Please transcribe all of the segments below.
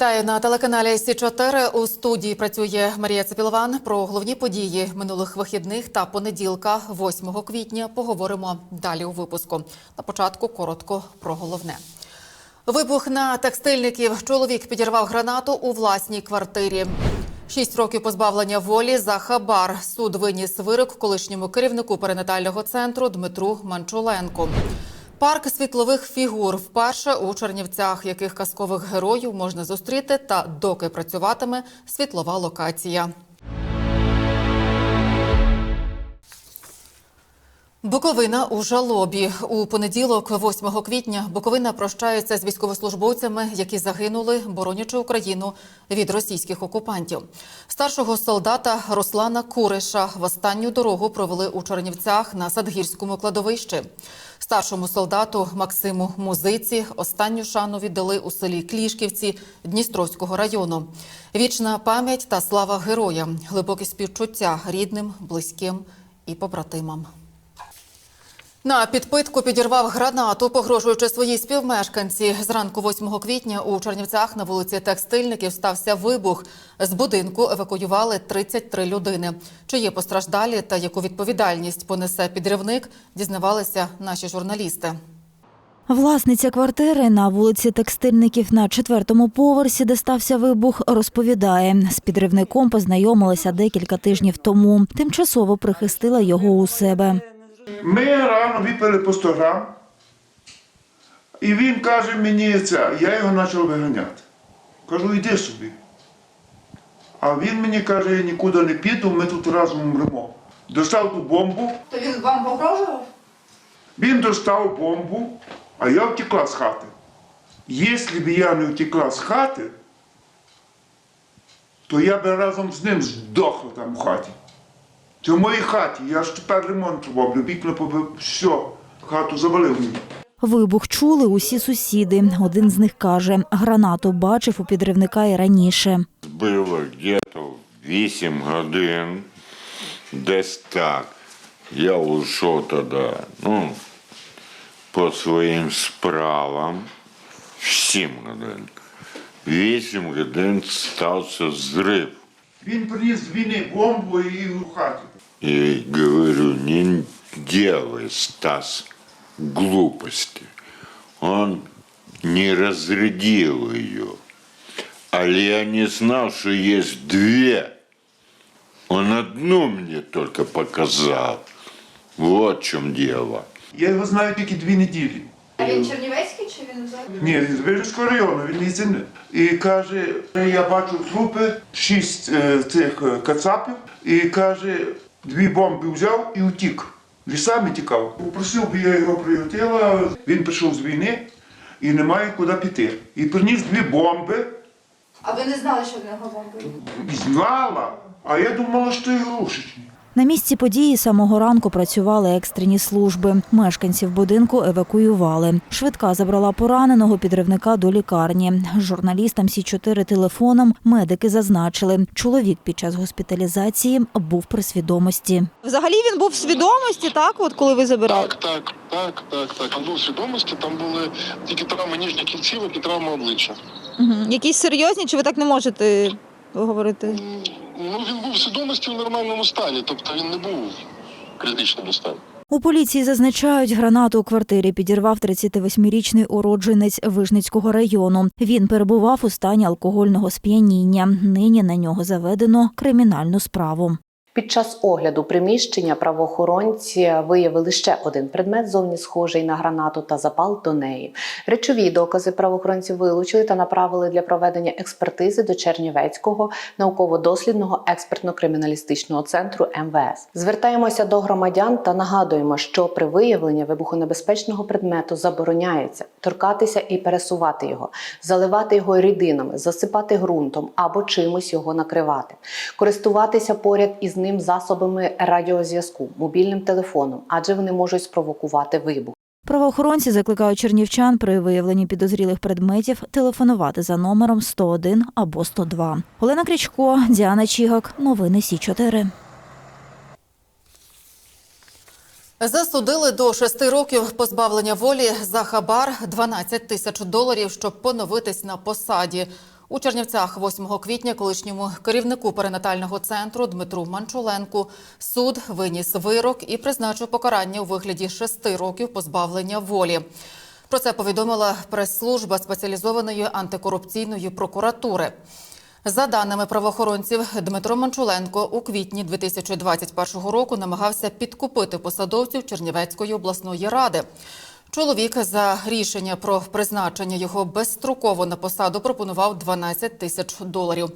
Вітаю на телеканалі Сі 4 У студії працює Марія Цепілован. Про головні події минулих вихідних та понеділка, 8 квітня, поговоримо далі у випуску. На початку коротко про головне. Вибух на текстильників. Чоловік підірвав гранату у власній квартирі. Шість років позбавлення волі за хабар. Суд виніс вирок колишньому керівнику перинатального центру Дмитру Манчуленку. Парк світлових фігур вперше у Чернівцях, яких казкових героїв можна зустріти, та доки працюватиме світлова локація. Буковина у жалобі у понеділок, 8 квітня, Буковина прощається з військовослужбовцями, які загинули, боронячи Україну від російських окупантів. Старшого солдата Руслана Куриша в останню дорогу провели у Чернівцях на Садгірському кладовищі. Старшому солдату Максиму Музиці останню шану віддали у селі Клішківці Дністровського району. Вічна пам'ять та слава героя, глибоке співчуття рідним, близьким і побратимам. На підпитку підірвав гранату, погрожуючи своїй співмешканці. Зранку 8 квітня у Чернівцях на вулиці Текстильників стався вибух. З будинку евакуювали 33 людини. Чи є постраждалі та яку відповідальність понесе підривник, дізнавалися наші журналісти. Власниця квартири на вулиці Текстильників на четвертому поверсі, де стався вибух, розповідає, з підривником познайомилася декілька тижнів тому. Тимчасово прихистила його у себе. Ми рано випили по 100 грам, і він каже мені це, я його почав виганяти. Кажу, йди собі. А він мені каже, я нікуди не піду, ми тут разом умремо. Достав ту бомбу, То він вам погрожував? він достав бомбу, а я втекла з хати. Якщо б я не втекла з хати, то я би разом з ним здохла там у хаті. Це в моїй хаті, я ж тепер ремонт роблю, вікна побив, все, хату завалив мені. Вибух чули усі сусіди. Один з них каже, гранату бачив у підривника і раніше. Було где-то 8 годин, десь так. Я ушов тоді, ну, по своїм справам в 7 годин. 8 годин стався зрив. Він приніс з війни бомбу і в хаті. И говорю, не делай, Стас, глупости. Он не разрядил ее. Але я не знал, что есть две. Он одну мне только показал. Вот в чем дело. Я його знаю тільки дві неділі. А він чернівецький чи він взагалі? Ні, він з Вижівського району, він із землі. І каже, я бачу трупи, шість е, цих е, кацапів, і каже, дві бомби взяв і утік. Лісами тікав. Попросив би я його приютила, він прийшов з війни і немає куди піти. І приніс дві бомби, А ви не знали, що в нього бомби? і знала, а я думала, що ігрушечні. На місці події самого ранку працювали екстрені служби. Мешканців будинку евакуювали. Швидка забрала пораненого підривника до лікарні. Журналістам Сі 4 телефоном медики зазначили, чоловік під час госпіталізації був при свідомості. Взагалі він був в свідомості, так? От коли ви забирали? Так, так, так, так, так. Він був у свідомості, там були тільки травми нижніх кінцівок і травми обличчя. Угу. Якісь серйозні, чи ви так не можете говорити? Ну, він був в свідомості в нормальному стані, тобто він не був в критичному стані. У поліції зазначають, гранату у квартирі підірвав 38-річний уродженець Вижницького району. Він перебував у стані алкогольного сп'яніння. Нині на нього заведено кримінальну справу. Під час огляду приміщення правоохоронці виявили ще один предмет, зовні схожий на гранату та запал до неї. Речові докази правоохоронці вилучили та направили для проведення експертизи до Чернівецького науково-дослідного експертно-криміналістичного центру МВС. Звертаємося до громадян та нагадуємо, що при виявленні вибухонебезпечного предмету забороняється торкатися і пересувати його, заливати його рідинами, засипати ґрунтом або чимось його накривати, користуватися поряд із ним засобами радіозв'язку, мобільним телефоном, адже вони можуть спровокувати вибух. Правоохоронці закликають чернівчан при виявленні підозрілих предметів телефонувати за номером 101 або 102. Олена Крічко, Діана Чігак. Новини Сі 4 Засудили до шести років позбавлення волі за хабар 12 тисяч доларів, щоб поновитись на посаді. У Чернівцях 8 квітня колишньому керівнику перинатального центру Дмитру Манчуленку суд виніс вирок і призначив покарання у вигляді шести років позбавлення волі. Про це повідомила прес-служба спеціалізованої антикорупційної прокуратури. За даними правоохоронців, Дмитро Манчуленко у квітні 2021 року намагався підкупити посадовців Чернівецької обласної ради. Чоловік за рішення про призначення його безстроково на посаду пропонував 12 тисяч доларів.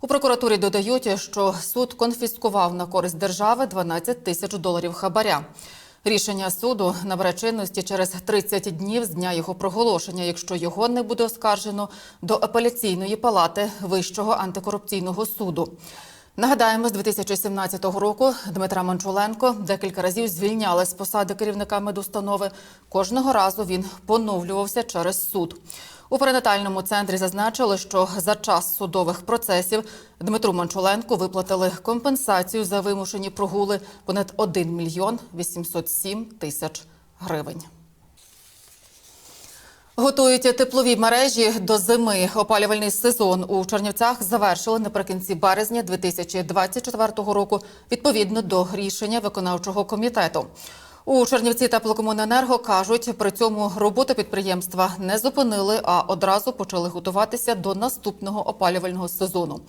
У прокуратурі додають, що суд конфіскував на користь держави 12 тисяч доларів хабаря. Рішення суду набере чинності через 30 днів з дня його проголошення, якщо його не буде оскаржено до апеляційної палати Вищого антикорупційного суду. Нагадаємо, з 2017 року Дмитра Манчуленко декілька разів звільняли з посади керівника медустанови. Кожного разу він поновлювався через суд. У перинатальному центрі зазначили, що за час судових процесів Дмитру Манчуленку виплатили компенсацію за вимушені прогули понад 1 мільйон 807 тисяч гривень. Готують теплові мережі до зими. Опалювальний сезон у Чернівцях завершили наприкінці березня 2024 року відповідно до рішення виконавчого комітету. У Чернівці теплокомуненерго кажуть, при цьому роботу підприємства не зупинили, а одразу почали готуватися до наступного опалювального сезону.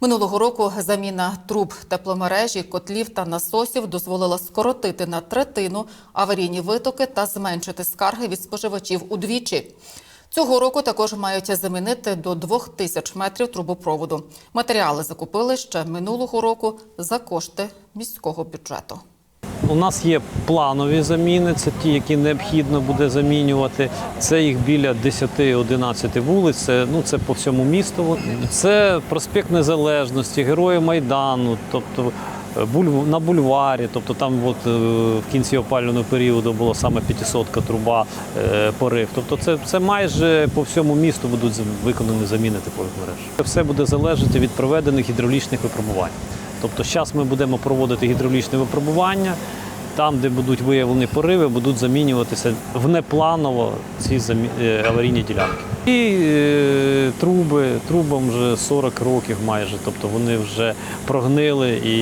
Минулого року заміна труб тепломережі, котлів та насосів дозволила скоротити на третину аварійні витоки та зменшити скарги від споживачів удвічі. Цього року також мають замінити до двох тисяч метрів трубопроводу. Матеріали закупили ще минулого року за кошти міського бюджету. У нас є планові заміни, це ті, які необхідно буде замінювати. Це їх біля 10-11 вулиць. Це, ну, це по всьому місту. Це проспект Незалежності, Герої Майдану, тобто е, на бульварі. Тобто там от, е, в кінці опалювального періоду була саме 500-ка труба е, порив. Тобто це, це майже по всьому місту будуть виконані заміни теплових мереж. Все буде залежати від проведених гідравлічних випробувань. Тобто зараз ми будемо проводити гідравлічне випробування. Там, де будуть виявлені пориви, будуть замінюватися внепланово ці замі- е, аварійні ділянки. І е, труби, трубам вже 40 років майже, тобто вони вже прогнили і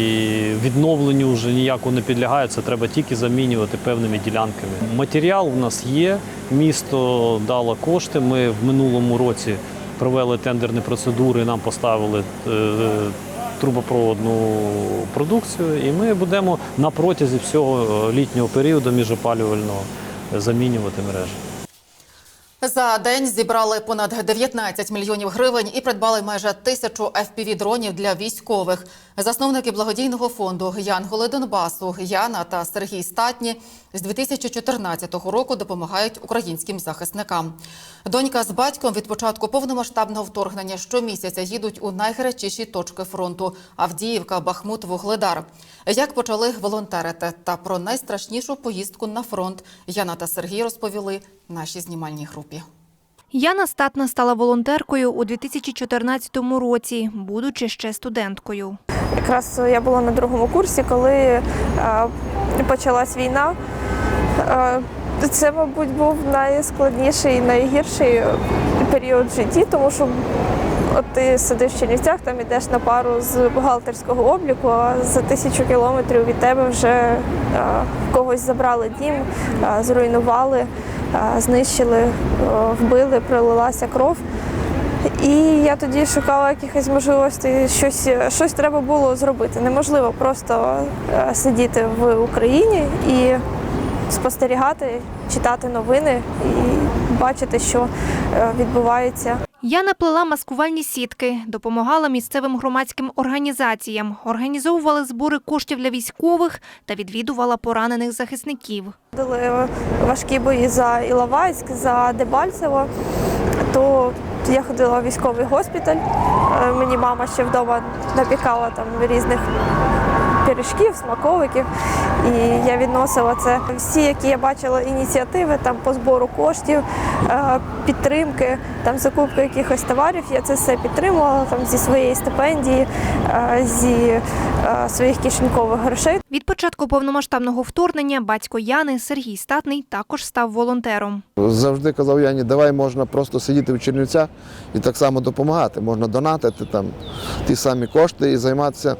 відновленню вже ніяко не підлягають. Це треба тільки замінювати певними ділянками. Матеріал у нас є, місто дало кошти. Ми в минулому році провели тендерні процедури, нам поставили. е, трубопроводну продукцію, і ми будемо на протязі всього е, літнього періоду міжопалювального замінювати мережі. За день зібрали понад 19 мільйонів гривень і придбали майже тисячу FPV-дронів для військових. Засновники благодійного фонду Янголи Донбасу Яна та Сергій Статні з 2014 року допомагають українським захисникам. Донька з батьком від початку повномасштабного вторгнення щомісяця їдуть у найгарячіші точки фронту Авдіївка, Бахмут, Вугледар. Як почали волонтерити та про найстрашнішу поїздку на фронт Яна та Сергій розповіли нашій знімальній групі. Яна Статна стала волонтеркою у 2014 році, будучи ще студенткою. Якраз я була на другому курсі, коли е, почалась війна. Е, Це, мабуть, був найскладніший, найгірший період в житті, тому що от ти сидиш в Чернівцях, там ідеш на пару з бухгалтерського обліку, а за тисячу кілометрів від тебе вже е, когось забрали дім, зруйнували, знищили, вбили, пролилася кров. І я тоді шукала якихось можливостей, щось, щось треба було зробити. Неможливо просто е, сидіти в Україні і спостерігати, читати новини і бачити, що е, відбувається. Яна плела маскувальні сітки, допомагала місцевим громадським організаціям, організовувала збори коштів для військових та відвідувала поранених захисників. Були важкі бої за Іловайськ, за Дебальцево, то я ходила в військовий госпіталь. Е, Мені мама ще вдома напікала там різних пиріжків, смаковиків. І я відносила це. Всі, які я бачила ініціативи там по збору коштів, е, підтримки, там закупки якихось товарів, я це все підтримувала там зі своєї стипендії, е, зі е, своїх кишенькових грошей. Від початку повномасштабного вторгнення батько Яни Сергій Статний також став волонтером. Завжди казав Яні, давай можна просто сидіти в Чернівцях і так само допомагати. Можна донатити там ті самі кошти і займатися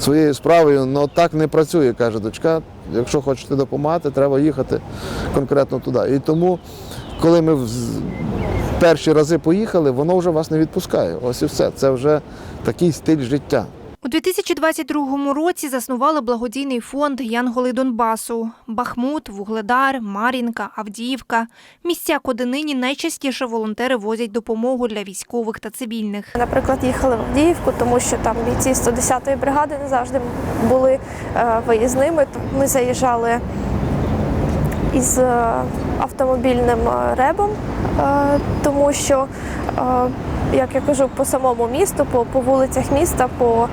своєю справою. Але так не працює, каже дочка. Якщо хочете допомагати, треба їхати конкретно туди. І тому, коли ми в- перші рази поїхали, воно вже вас не відпускає. Ось і все. Це вже такий стиль життя. У 2022 році заснували благодійний фонд Янголи Донбасу. Бахмут, Вугледар, Мар'їнка, Авдіївка – місця, куди нині найчастіше волонтери возять допомогу для військових та цивільних. Наприклад, їхали в Авдіївку, тому що там бійці 110-ї бригади не завжди були е, виїзними. Ми заїжджали із е, автомобільним е, ребом, тому що, як я кажу, по самому місту, по, по вулицях міста, по,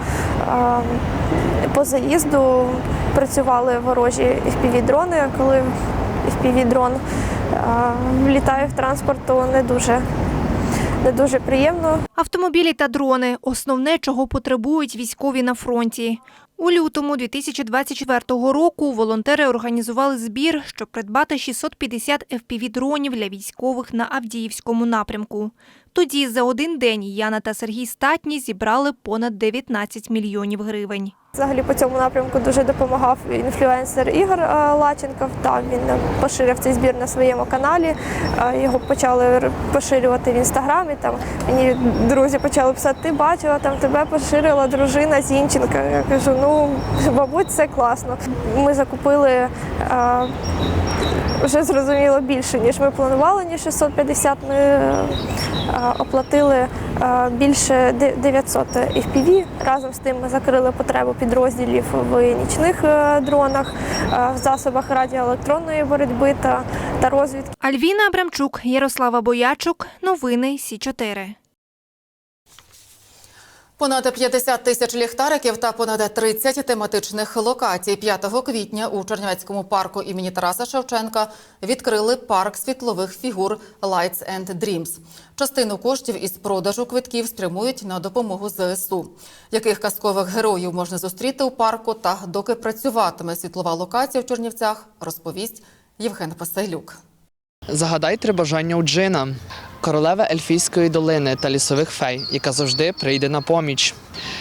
по заїзду працювали ворожі FPV-дрони. Коли FPV-дрон влітає в транспорт, то не дуже, не дуже приємно. Автомобілі та дрони – основне, чого потребують військові на фронті. У лютому 2024 року волонтери організували збір, щоб придбати 650 FPV-дронів для військових на Авдіївському напрямку. Тоді за один день Яна та Сергій Статні зібрали понад 19 мільйонів гривень. Взагалі по цьому напрямку дуже допомагав інфлюенсер Ігор е, Лаченков. Так, він е, поширив цей збір на своєму каналі. Е, Його почали поширювати в інстаграмі. Там мені друзі почали писати, ти бачила, там тебе поширила дружина Зінченка. Я кажу, ну мабуть, це класно. Ми закупили. е, Вже зрозуміло більше, ніж ми планували, ніж 650. Ми оплатили е, більше де- 900 FPV. Разом з тим ми закрили потребу підрозділів в нічних е, дронах, е, в засобах радіоелектронної боротьби та розвідки. Альвіна Абрамчук, Ярослава Боячук. Новини Сі 4 Понад 50 тисяч ліхтариків та понад 30 тематичних локацій 5 квітня у Чернівецькому парку імені Тараса Шевченка відкрили парк світлових фігур Lights and Dreams. Частину коштів із продажу квитків спрямують на допомогу ЗСУ. Яких казкових героїв можна зустріти у парку та доки працюватиме світлова локація в Чернівцях, розповість Євген Пасайлюк. Загадай три бажання у Джина, королева ельфійської долини та лісових фей, яка завжди прийде на поміч.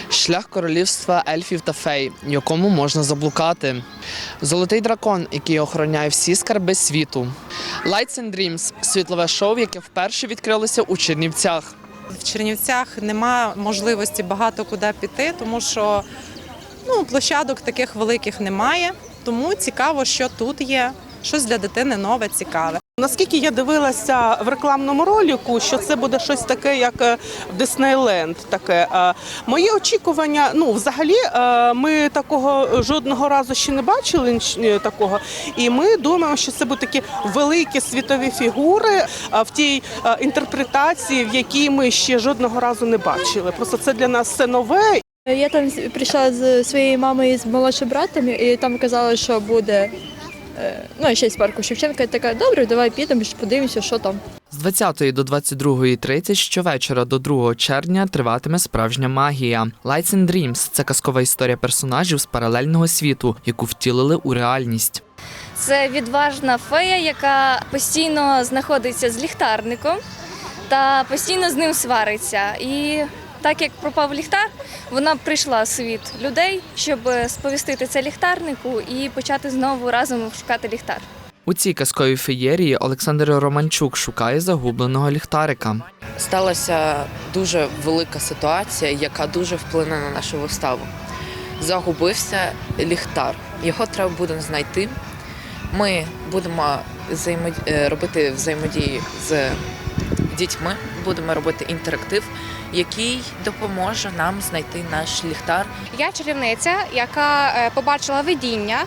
Шлях королівства ельфів та фей, якому можна заблукати. Золотий дракон, який охороняє всі скарби світу. Lights and Dreams – світлове шоу, яке вперше відкрилося у Чернівцях. В Чернівцях нема можливості багато куди піти, тому що ну, площадок таких великих немає. Тому цікаво, що тут є. Щось для дитини нове, цікаве. Наскільки я дивилася в рекламному ролику, що це буде щось таке, як Диснейленд. Таке Е, мої очікування, ну взагалі, е, ми такого жодного разу ще не бачили е, такого. І ми думаємо, що це будуть такі великі світові фігури в тій інтерпретації, в якій ми ще жодного разу не бачили. Просто це для нас все нове. Я там прийшла з своєю мамою і з молодшим братом, і там казали, що буде ну, ще з парку Шевченка. Я така, добре, давай підемо, подивимося, що там. З 20 до 22.30 щовечора до 2 червня триватиме справжня магія. Lights and Dreams – це казкова історія персонажів з паралельного світу, яку втілили у реальність. Це відважна фея, яка постійно знаходиться з ліхтарником та постійно з ним свариться. І так як пропав ліхтар, вона прийшла в світ людей, щоб сповістити це ліхтарнику і почати знову разом шукати ліхтар. У цій казковій феєрії Олександр Романчук шукає загубленого ліхтарика. сталася дуже велика ситуація, яка дуже вплине на нашу виставу. Загубився ліхтар. Його треба буде знайти. Ми будемо е, робити взаємодії з дітьми, будемо робити інтерактив, який допоможе нам знайти наш ліхтар. Я чарівниця, яка е, побачила видіння.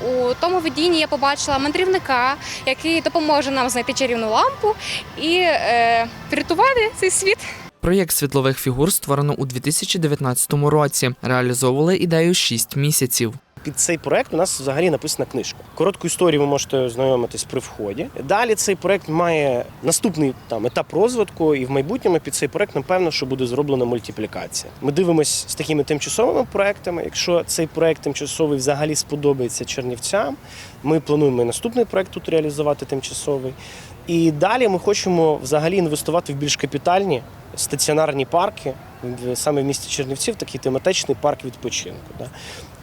У тому видінні я побачила мандрівника, який допоможе нам знайти чарівну лампу і е, врятувати цей світ. Проєкт світлових фігур створено у 2019 році. Реалізовували ідею 6 місяців. Під цей проект у нас взагалі написана книжка. Коротку історію ви можете ознайомитись при вході. Далі цей проект має наступний там етап розвитку, і в майбутньому під цей проект, напевно, що буде зроблена мультиплікація. Ми дивимося з такими тимчасовими проектами. Якщо цей проект тимчасовий взагалі сподобається чернівцям, ми плануємо і наступний проект тут реалізувати тимчасовий. І далі ми хочемо взагалі інвестувати в більш капітальні стаціонарні парки, саме в місті Чернівців, такий тематичний парк відпочинку. Да.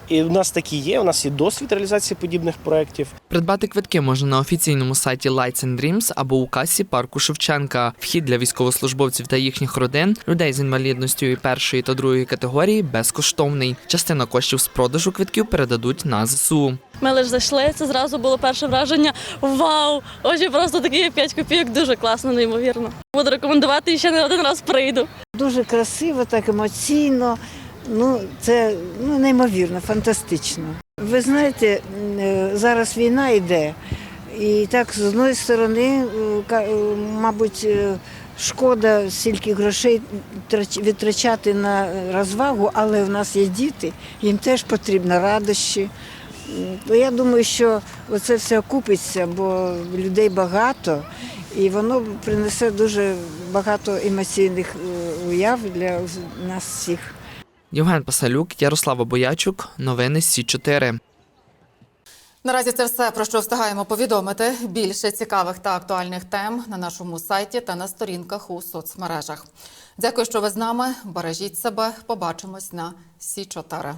І у нас такі є, у нас є досвід реалізації подібних проєктів. Придбати квитки можна на офіційному сайті Lights and Dreams або у касі парку Шевченка. Вхід для військовослужбовців та їхніх родин, людей з інвалідністю і першої та другої категорії безкоштовний. Частина коштів з продажу квитків передадуть на ЗСУ. Ми лише зайшли, це зразу було перше враження. Вау! Очі просто такі 5 копійок, дуже класно, неймовірно. Буду рекомендувати і ще не один раз прийду. Дуже красиво, так емоційно. Ну, це ну, неймовірно, фантастично. Ви знаєте, е, зараз війна йде, і так з одної сторони, е, е, мабуть, шкода стільки грошей трач- відтрачати на розвагу, але в нас є діти, їм теж потрібно радощі. Я думаю, що це все окупиться, бо людей багато, і воно принесе дуже багато емоційних уяв для нас всіх. Євген Пасалюк, Ярослава Боячук. Новини Сі 4 Наразі це все про що встигаємо повідомити. Більше цікавих та актуальних тем на нашому сайті та на сторінках у соцмережах. Дякую, що ви з нами. Бережіть себе. Побачимось на Сі 4